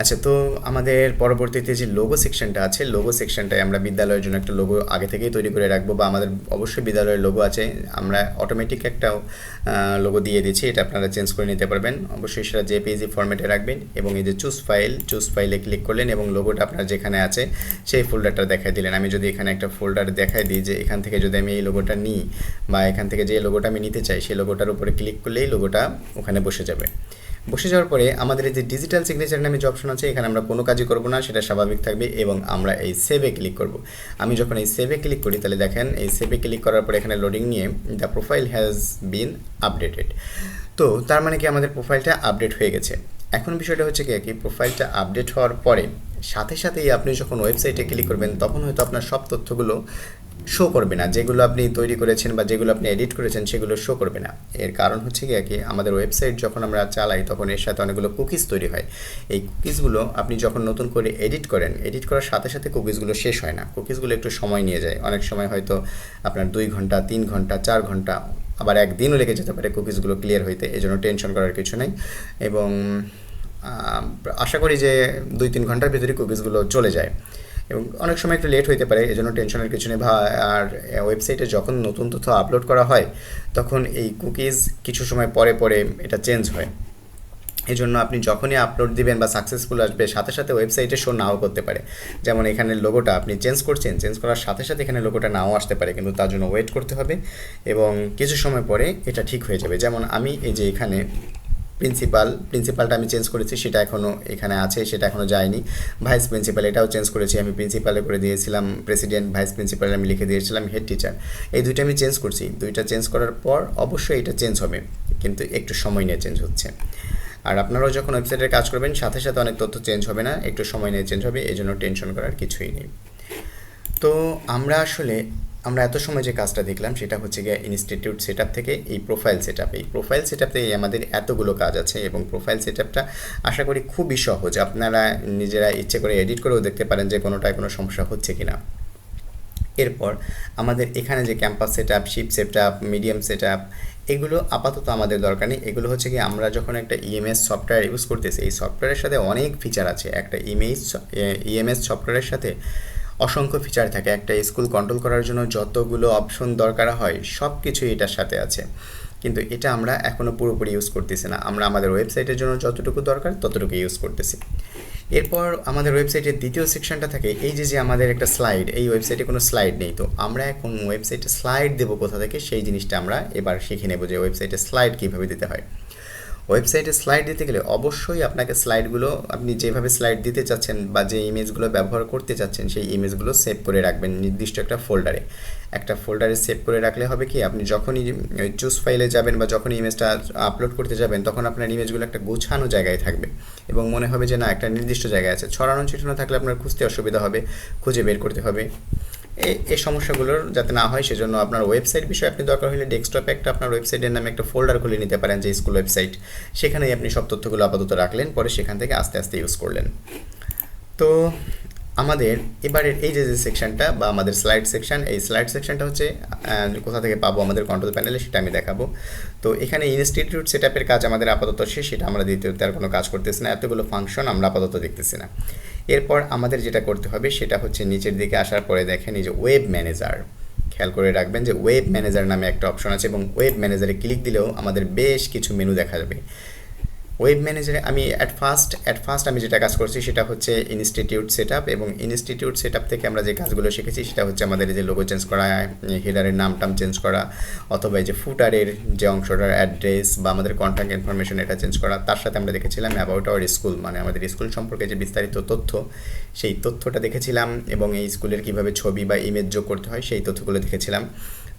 আচ্ছা তো আমাদের পরবর্তীতে যে লোগো সেকশনটা আছে লোগো সেকশনটায় আমরা বিদ্যালয়ের জন্য একটা লোগো আগে থেকেই তৈরি করে রাখব বা আমাদের অবশ্যই বিদ্যালয়ের লোগো আছে। আমরা অটোমেটিক একটা লোগো দিয়ে দিচ্ছি, এটা আপনারা চেঞ্জ করে নিতে পারবেন। অবশ্যই সেটা জেপিজি ফরম্যাটে রাখবেন এবং এই যে চুজ ফাইল চুজ ফাইলে ক্লিক করলেন এবং লোগোটা আপনার যেখানে আছে, সেই ফোল্ডারটা দেখাই দিলেন। আমি যদি এখানে একটা ফোল্ডার দেখাই দিই যে এখান থেকে যদি আমি এই লোগোটা নিই বা এখান থেকে যে লোগোটা আমি নিতে চাই, সেই লোগোটার উপরে ক্লিক করলেই লোগোটা ওখানে বসে যাবে। বসে যাওয়ার পরে আমাদের এই যে ডিজিটাল সিগনেচার নামে যে অপশন আছে, এখানে আমরা কোনো কাজই করব না, সেটা স্বাভাবিক থাকবে এবং আমরা এই সেভে ক্লিক করব। আমি যখন এই সেভে ক্লিক করি, তাহলে দেখেন এই সেভে ক্লিক করার পরে এখানে লোডিং নিয়ে the profile has been updated তো তার মানে কি আমাদের প্রোফাইলটা আপডেট হয়ে গেছে। এখন বিষয়টা হচ্ছে কি কি প্রোফাইলটা আপডেট হওয়ার পরে সাথে সাথেই আপনি যখন ওয়েবসাইটে ক্লিক করবেন, তখন হয়তো আপনার সব তথ্যগুলো শো করবে না। যেগুলো আপনি তৈরি করেছেন বা যেগুলো আপনি এডিট করেছেন সেগুলো শো করবে না। এর কারণ হচ্ছে কি কি, আমাদের ওয়েবসাইট যখন আমরা চালাই তখন এর সাথে অনেকগুলো কুকিজ তৈরি হয়। এই কুকিজগুলো আপনি যখন নতুন করে এডিট করেন এডিট করার সাথে সাথে কুকিজগুলো শেষ হয় না। কুকিজগুলো একটু সময় নিয়ে যায়। অনেক সময় হয়তো আপনার দুই ঘণ্টা, তিন ঘণ্টা, চার ঘণ্টা, আবার একদিনও লেগে যেতে পারে কুকিজগুলো ক্লিয়ার হইতে। এই জন্য টেনশন করার কিছু নেই। এবং আশা করি যে দুই, তিন ঘণ্টার ভিতরে কুকিজগুলো চলে যায়। এবং অনেক সময় একটু লেট হইতে পারে, এজন্য টেনশনের কিছু নেই আর ওয়েবসাইটে যখন নতুন তথ্য আপলোড করা হয়, তখন এই কুকিজ কিছু সময় পরে পরে এটা চেঞ্জ হয়। এই জন্য আপনি যখনই আপলোড দিবেন বা সাকসেসফুল আসবে, সাথে সাথে ওয়েবসাইটে শো নাও করতে পারে। যেমন এখানে লোগোটা আপনি চেঞ্জ করছেন চেঞ্জ করার সাথে সাথে এখানে লোগোটা নাও আসতে পারে, কিন্তু তার জন্য ওয়েট করতে হবে এবং কিছু সময় পরে এটা ঠিক হয়ে যাবে। যেমন আমি এই যে এখানে প্রিন্সিপাল প্রিন্সিপালটা আমি চেঞ্জ করেছি, সেটা এখনও এখানে আছে, সেটা এখনও যায়নি। ভাইস প্রিন্সিপাল এটাও চেঞ্জ করেছি, আমি প্রিন্সিপালে করে দিয়েছিলাম প্রেসিডেন্ট ভাইস প্রিন্সিপাল আমি লিখে দিয়েছিলাম হেড টিচার এই দুইটা আমি চেঞ্জ করছি, দুইটা চেঞ্জ করার পর অবশ্যই এটা চেঞ্জ হবে, কিন্তু একটু সময় নিয়ে চেঞ্জ হচ্ছে। আর আপনারাও যখন ওয়েবসাইটের কাজ করবেন, সাথে সাথে অনেক তথ্য চেঞ্জ হবে না, একটু সময় নিয়ে চেঞ্জ হবে এই জন্য টেনশন করার কিছুই নেই। তো আমরা আসলে আমরা এত সময় যে কাজটা দেখলাম, সেটা হচ্ছে গিয়ে ইনস্টিটিউট সেট থেকে এই প্রোফাইল সেট এই প্রোফাইল সেট থেকে আমাদের এতগুলো কাজ আছে এবং প্রোফাইল সেট আশা করি খুবই সহজ। আপনারা নিজেরা ইচ্ছে করে এডিট করেও দেখতে পারেন যে কোনোটায় কোনো সমস্যা হচ্ছে কি না এরপর আমাদের এখানে যে campus set up ship set up medium set up এগুলো আপাতত আমাদের দরকার নেই। এগুলো হচ্ছে কি আমরা যখন একটা ইএমএস সফটওয়্যার ইউজ করতেছি, এই সফটওয়্যারের সাথে অনেক ফিচার আছে। একটা ইমেজ ইএমএস সফটওয়্যারের সাথে অসংখ্য ফিচার থাকে। একটা স্কুল কন্ট্রোল করার জন্য যতগুলো অপশন দরকার হয় সব কিছুই এটার সাথে আছে। কিন্তু এটা আমরা এখনও পুরোপুরি ইউজ করতেছি না। আমরা আমাদের ওয়েবসাইটের জন্য যতটুকু দরকার ততটুকু ইউজ করতেছি। এরপর আমাদের ওয়েবসাইটের দ্বিতীয় সেকশনটা থাকে, এই যে যে, আমাদের একটা স্লাইড এই ওয়েবসাইটে কোনো স্লাইড নেই। তো আমরা এখন ওয়েবসাইটে স্লাইড দেবো কোথা থেকে, সেই জিনিসটা আমরা এবার শিখে নেব যে ওয়েবসাইটে স্লাইড কীভাবে দিতে হয়। ওয়েবসাইটে স্লাইড দিতে গেলে অবশ্যই আপনাকে স্লাইডগুলো আপনি যেভাবে স্লাইড দিতে চাচ্ছেন বা যে ইমেজগুলো ব্যবহার করতে চাচ্ছেন, সেই ইমেজগুলো সেভ করে রাখবেন নির্দিষ্ট একটা ফোল্ডারে একটা ফোল্ডারে সেভ করে রাখলে হবে কি, আপনি যখনই চুজ ফাইলে যাবেন বা যখনই ইমেজটা আপলোড করতে যাবেন, তখন আপনার ইমেজগুলো একটা গোছানো জায়গায় থাকবে এবং মনে হবে যে না, একটা নির্দিষ্ট জায়গায় আছে। ছড়ানো ছিটানো থাকলে আপনার খুঁজতে অসুবিধা হবে, খুঁজে বের করতে হবে। এই সমস্যাগুলোর যাতে না হয়, সেজন্য আপনার ওয়েবসাইট বিষয়ে আপনি দরকার হলে ডেস্কটপে একটা আপনার ওয়েবসাইটের নামে একটা ফোল্ডার খুলে নিতে পারেন, যে স্কুল ওয়েবসাইট সেখানেই আপনি সব তথ্যগুলো আপাতত রাখলেন, পরে সেখান থেকে আস্তে আস্তে ইউজ করলেন। তো আমাদের এবারের এই যে যে সেকশনটা বা আমাদের স্লাইড সেকশন এই স্লাইড সেকশনটা হচ্ছে কোথা থেকে পাবো আমাদের কন্ট্রোল প্যানেলে সেটা আমি দেখাবো। তো এখানে ইনস্টিটিউট সেট কাজ আমাদের আপাতত শেষ, সেটা আমরা দ্বিতীয়তে আর কোনো কাজ করতেছি না, এতগুলো ফাংশন আমরা আপাতত দেখতেছি না। এরপর আমাদের যেটা করতে হবে সেটা হচ্ছে নিচের দিকে আসার পরে দেখেন এই যে ওয়েব ম্যানেজার খেয়াল করে রাখবেন যে ওয়েব ম্যানেজার নামে একটা অপশন আছে এবং ওয়েব ম্যানেজারে ক্লিক দিলেও আমাদের বেশ কিছু মেনু দেখা যাবে। ওয়েব ম্যানেজারে, আমি অ্যাট ফার্স্ট অ্যাট ফার্স্ট আমি যেটা কাজ করছি সেটা হচ্ছে ইনস্টিটিউট সেট এবং ইনস্টিটিউট সেট থেকে আমরা যে কাজগুলো শিখেছি সেটা হচ্ছে আমাদের যে লোগো চেঞ্জ করা হেডারের নাম টাম চেঞ্জ করা অথবা এই যে ফুটারের যে অংশটার অ্যাড্রেস বা আমাদের কন্ট্যাক্ট ইনফরমেশন এটা চেঞ্জ করা। তার সাথে আমরা দেখেছিলাম অ্যাবাউট আওয়ার স্কুল মানে আমাদের স্কুল সম্পর্কে যে বিস্তারিত তথ্য, সেই তথ্যটা দেখেছিলাম এবং এই স্কুলের কীভাবে ছবি বা ইমেজ যোগ করতে হয় সেই তথ্যগুলো দেখেছিলাম।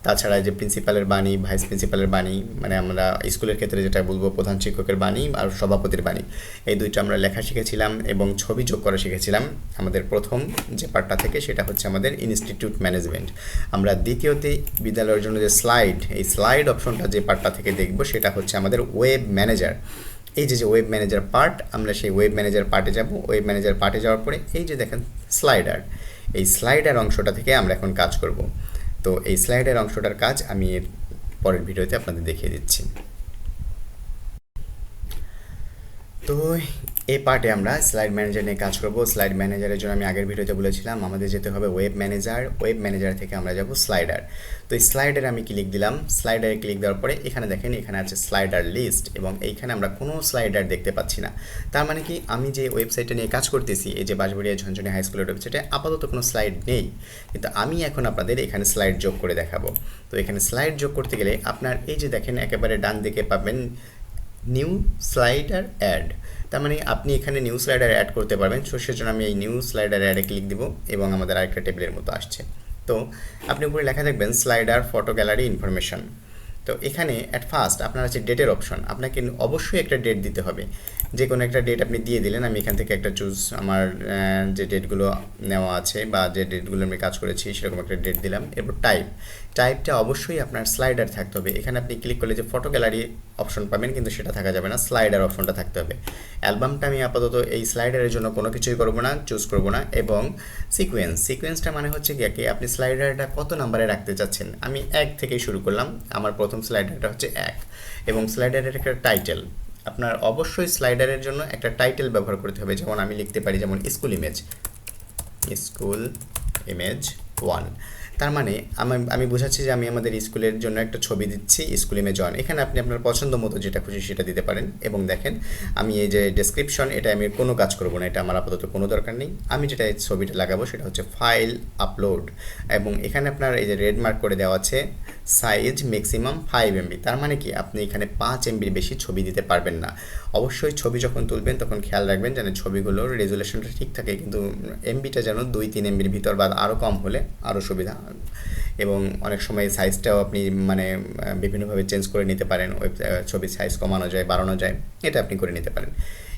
তাছাড়া যে প্রিন্সিপালের বাণী ভাইস প্রিন্সিপালের বাণী মানে আমরা স্কুলের ক্ষেত্রে যেটা বলব, প্রধান শিক্ষকের বাণী আর সভাপতির বাণী। এই দুইটা আমরা লেখা শিখেছিলাম এবং ছবি যোগ করা শিখেছিলাম। আমাদের প্রথম যে পার্টটা থেকে সেটা হচ্ছে আমাদের ইনস্টিটিউট ম্যানেজমেন্ট আমরা দ্বিতীয়তে বিদ্যালয়ের জন্য যে স্লাইড এই স্লাইড অপশনটা যে পার্টটা থেকে দেখব সেটা হচ্ছে আমাদের ওয়েব ম্যানেজার এই যে যে ওয়েব ম্যানেজার পার্ট আমরা সেই ওয়েব ম্যানেজার পার্টে যাব। ওয়েব ম্যানেজার পার্টে যাওয়ার পরে এই যে দেখেন স্লাইডার এই স্লাইডার অংশটা থেকে আমরা এখন কাজ করব। তো এই স্লাইডের অংশটার কাজ আমি এর পরের ভিডিওতে আপনাদের দেখিয়ে দিচ্ছি। তো এই পার্টে আমরা স্লাইড ম্যানেজার নিয়ে কাজ করব। স্লাইড ম্যানেজারের জন্য আমি আগের ভিডিওতে বলেছিলাম, আমাদের যেতে হবে ওয়েব ম্যানেজার ওয়েব ম্যানেজার থেকে আমরা যাব স্লাইডার তো এই স্লাইডারে আমি ক্লিক দিলাম। স্লাইডারে ক্লিক দেওয়ার পরে এখানে দেখেন, এখানে আছে স্লাইডার লিস্ট এবং এইখানে আমরা কোনো স্লাইডার দেখতে পাচ্ছি না। তার মানে কি, আমি যে ওয়েবসাইটটা নিয়ে কাজ করতেছি, এই যে বাঁশবাড়িয়া ঝঞ্ঝনি হাই স্কুলের ওয়েবসাইটে আপাতত কোনো স্লাইড নেই। কিন্তু আমি এখন আপনাদের এখানে স্লাইড যোগ করে দেখাবো। তো এখানে স্লাইড যোগ করতে গেলে আপনার এই যে দেখেন, একেবারে ডান দিকে পাবেন নিউ স্লাইডার অ্যাড তার মানে আপনি এখানে নিউ স্লাইডার অ্যাড করতে পারবেন। সো সেজন্য আমি এই নিউ স্লাইডার অ্যাডে ক্লিক দিব এবং আমাদের আরেকটা টেবিলের মতো আসছে। তো, আপনি উপরে লেখা দেখবেন স্লাইডার ফটো গ্যালারি ইনফরমেশন তো, এখানে অ্যাট ফার্স্ট আপনার আছে ডেটের অপশন আপনাকে অবশ্যই একটা ডেট দিতে হবে। যে কোনো একটা ডেট আপনি দিয়ে দিলেন, আমি এখান থেকে একটা চুজ আমার যে ডেটগুলো নেওয়া আছে বা যে ডেটগুলো আমি কাজ করেছি, সেরকম একটা ডেট দিলাম। এরপর টাইপ টাইপটা অবশ্যই আপনার স্লাইডার থাকতে হবে। এখানে আপনি ক্লিক করলে যে ফটো গ্যালারি অপশন পাবেন, কিন্তু সেটা থাকা যাবে না স্লাইডার অপশনটা থাকতে হবে। অ্যালবামটা আমি আপাতত এই স্লাইডারের জন্য কোনো কিছুই করব না চুজ করব না। এবং সিকোয়েন্স সিকোয়েন্সটা মানে হচ্ছে গিয়ে কি, আপনি স্লাইডারটা কত নাম্বারে রাখতে চাচ্ছেন? আমি এক থেকেই শুরু করলাম। আমার প্রথম স্লাইডারটা হচ্ছে এক। এবং স্লাইডারের একটা টাইটেল আপনার অবশ্যই স্লাইডারের জন্য একটা টাইটেল ব্যবহার করতে হবে। যেমন আমি লিখতে পারি, যেমন school image school image one তার মানে আমি আমি বোঝাচ্ছি যে আমি আমাদের স্কুলের জন্য একটা ছবি দিচ্ছি, স্কুল ইমেজ ওয়ান এখানে আপনি আপনার পছন্দ মতো যেটা খুশি সেটা দিতে পারেন। এবং দেখেন, আমি এই যে ডেসক্রিপশন এটা আমি কোনো কাজ করব না, এটা আমার আপাতত কোনো দরকার নেই। আমি যেটা এই ছবিটা লাগাবো সেটা হচ্ছে ফাইল আপলোড এবং এখানে আপনার এই যে রেড মার্ক করে দেওয়া আছে সাইজ ম্যাক্সিমাম ফাইভ এমবি তার মানে কি? আপনি এখানে পাঁচ এমবির বেশি ছবি দিতে পারবেন না। অবশ্যই ছবি যখন তুলবেন, তখন খেয়াল রাখবেন যেন ছবিগুলোর রেজুলেশনটা ঠিক থাকে। কিন্তু এমবিটা যেন দুই, তিন এমবির ভিতর বা আরও কম হলে আরও সুবিধা। এবং অনেক সময় সাইজটাও আপনি মানে বিভিন্নভাবে চেঞ্জ করে নিতে পারেন। ওয়েব ছবির সাইজ কমানো যায়, বাড়ানো যায়, এটা আপনি করে নিতে পারেন।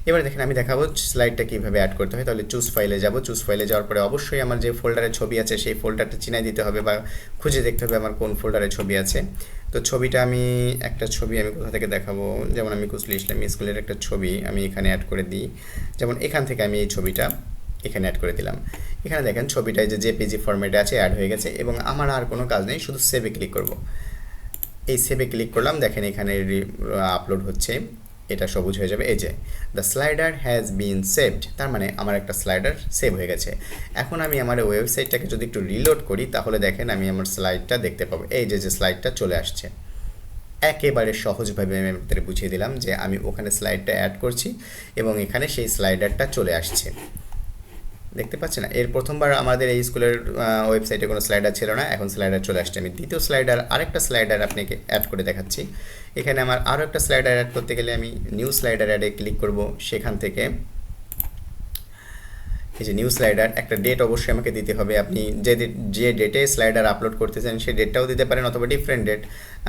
এবার দেখেন আমি দেখাবো স্লাইডটা কীভাবে অ্যাড করতে হয়। তাহলে চুজ ফাইলে যাব। চুজ ফাইলে যাওয়ার পরে অবশ্যই আমার যে ফোল্ডারে ছবি আছে, সেই ফোল্ডারটা চিনাই দিতে হবে বা খুঁজে দেখতে হবে আমার কোন ফোল্ডারে ছবি আছে। তো ছবিটা আমি একটা ছবি আমি কোথা থেকে দেখাবো? যেমন আমি কুসলি ইসলামী স্কুলের একটা ছবি আমি এখানে অ্যাড করে দিই। যেমন এখান থেকে আমি এই ছবিটা এখানে অ্যাড করে দিলাম। এখানে দেখেন ছবিটা এই যে জেপিজি ফরম্যাটে আছে অ্যাড হয়ে গেছে, এবং আমার আর কোনো কাজ নেই, শুধু সেভে ক্লিক করব। এই সেভে ক্লিক করলাম, দেখেন এখানে আপলোড হচ্ছে, এটা সবুজ হয়ে যাবে। এই যে the slider has been saved তার মানে আমার একটা স্লাইডার সেভ হয়ে গেছে। এখন আমি আমার ওয়েবসাইটটাকে যদি একটু রিলোড করি, তাহলে দেখেন আমি আমার স্লাইডটা দেখতে পাবো। এই যে যে স্লাইডটা চলে আসছে। একেবারে সহজভাবে আমি আপনাদের বুঝিয়ে দিলাম যে আমি ওখানে স্লাইডটা অ্যাড করছি, এবং এখানে সেই স্লাইডারটা চলে আসছে। দেখতে পাচ্ছেন এর প্রথমবার আমাদের এই স্কুলের ওয়েবসাইটে কোনো স্লাইডার ছিল না। এখন স্লাইডার চলে আসছে। আমি দ্বিতীয় স্লাইডার আরেকটা স্লাইডার আপনাকে অ্যাড করে দেখাচ্ছি। এখানে আমার আরও একটা স্লাইডার অ্যাড করতে গেলে আমি নিউ স্লাইডার অ্যাডে ক্লিক করব। সেখান থেকে এই যে নিউ স্লাইডার একটা ডেট অবশ্যই আমাকে দিতে হবে। আপনি যে যে ডেটে স্লাইডার আপলোড করতে চান সেই ডেটটাও দিতে পারেন অথবা ডিফারেন্ট ডেট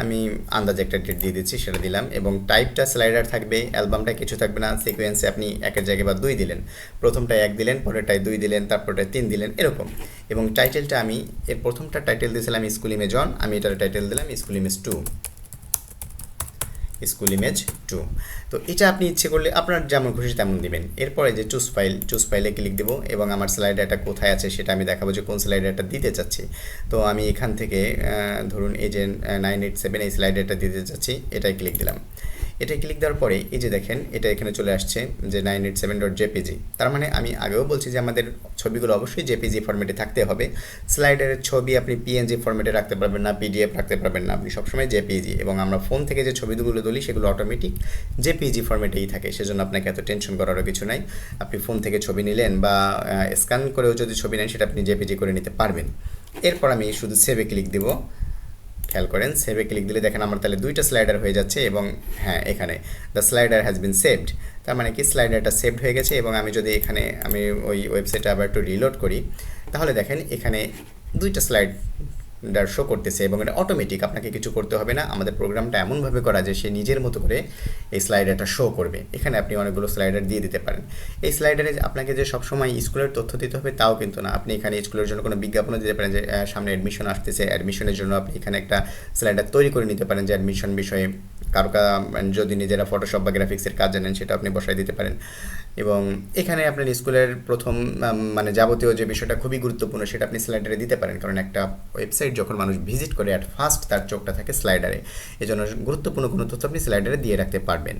আমি আন্দাজে একটা ডেট দিয়ে দিচ্ছি, সেটা দিলাম। এবং টাইপটা স্লাইডার থাকবে অ্যালবামটা কিছু থাকবে না সিকোয়েন্সে আপনি একের জায়গায় বা দুই দিলেন। প্রথমটায় এক দিলেন, পরেরটায় দুই দিলেন, তারপরটায় তিন দিলেন, এরকম। এবং টাইটেলটা আমি, এর প্রথমটা টাইটেল দিয়েছিলাম স্কুল ইমেজ অন আমি এটার টাইটেল দিলাম school image two school image two. তো এটা আপনি ইচ্ছে করলে আপনার যেমন খুশি তেমন দিবেন। এরপরে যে চুজ ফাইল চুজ ফাইলে ক্লিক দেবো এবং আমার স্লাইডারটা কোথায় আছে সেটা আমি দেখাবো যে কোন স্লাইডারটা দিতে চাচ্ছি। তো আমি এখান থেকে ধরুন এই যে নাইন এইট সেভেন এই স্লাইডারটা দিতে চাচ্ছি এটাই ক্লিক দিলাম। এটাই ক্লিক দেওয়ার পরে এই যে দেখেন, এটা এখানে চলে আসছে যে nine eight seven dot JPG তার মানে আমি আগেও বলছি যে আমাদের ছবিগুলো অবশ্যই জেপিজি ফরম্যাটে থাকতে হবে। স্লাইডের ছবি আপনি পিএনজি ফরম্যাটে রাখতে পারবেন না পিডিএফ রাখতে পারবেন না। আপনি সবসময় জেপিজি এবং আমরা ফোন থেকে যে ছবিগুলো তুলি সেগুলো অটোমেটিক জেপিজি ফরম্যাটেই থাকে, সেজন্য আপনাকে এত টেনশন করারও কিছু নাই। আপনি ফোন থেকে ছবি নিলেন বা স্ক্যান করেও যদি ছবি নেন সেটা আপনি জেপিজি করে নিতে পারবেন। এরপর আমি শুধু সেভে ক্লিক দেবো। খেয়াল করেন সেভে ক্লিক দিলে দেখেন আমার তাহলে দুইটা স্লাইডার হয়ে যাচ্ছে এবং হ্যাঁ এখানে the slider has been saved তার মানে কি? স্লাইডারটা সেভড হয়ে গেছে এবং আমি যদি এখানে আমি ওই ওয়েবসাইটটা আবার একটু রিলোড করি, তাহলে দেখেন এখানে দুইটা স্লাইড ডার শো করতেছে এবং এটা অটোমেটিক আপনাকে কিছু করতে হবে না। আমাদের প্রোগ্রামটা এমনভাবে করা যে সে নিজের মতো করে এই স্লাইডারটা শো করবে। এখানে আপনি অনেকগুলো স্লাইডার দিয়ে দিতে পারেন। এই স্লাইডারে আপনাকে যে সবসময় স্কুলের তথ্য দিতে হবে তাও কিন্তু না। আপনি এখানে স্কুলের জন্য কোনো বিজ্ঞাপনও দিতে পারেন যে সামনে অ্যাডমিশন আসতেছে। অ্যাডমিশনের জন্য আপনি এখানে একটা স্লাইডার তৈরি করে নিতে পারেন যে অ্যাডমিশন বিষয়ে। কারও যদি নিজেরা ফটোশপ বা গ্রাফিক্সের কাজ জানেন, সেটা আপনি বসাই দিতে পারেন। এবং এখানে আপনার স্কুলের প্রথম মানে যাবতীয় যে বিষয়টা খুবই গুরুত্বপূর্ণ, সেটা আপনি স্লাইডারে দিতে পারেন। কারণ একটা ওয়েবসাইট যখন মানুষ ভিজিট করে অ্যাট ফার্স্ট তার চোখটা থাকে স্লাইডারে এই জন্য গুরুত্বপূর্ণ কোনো তথ্য আপনি স্লাইডারে দিয়ে রাখতে পারবেন।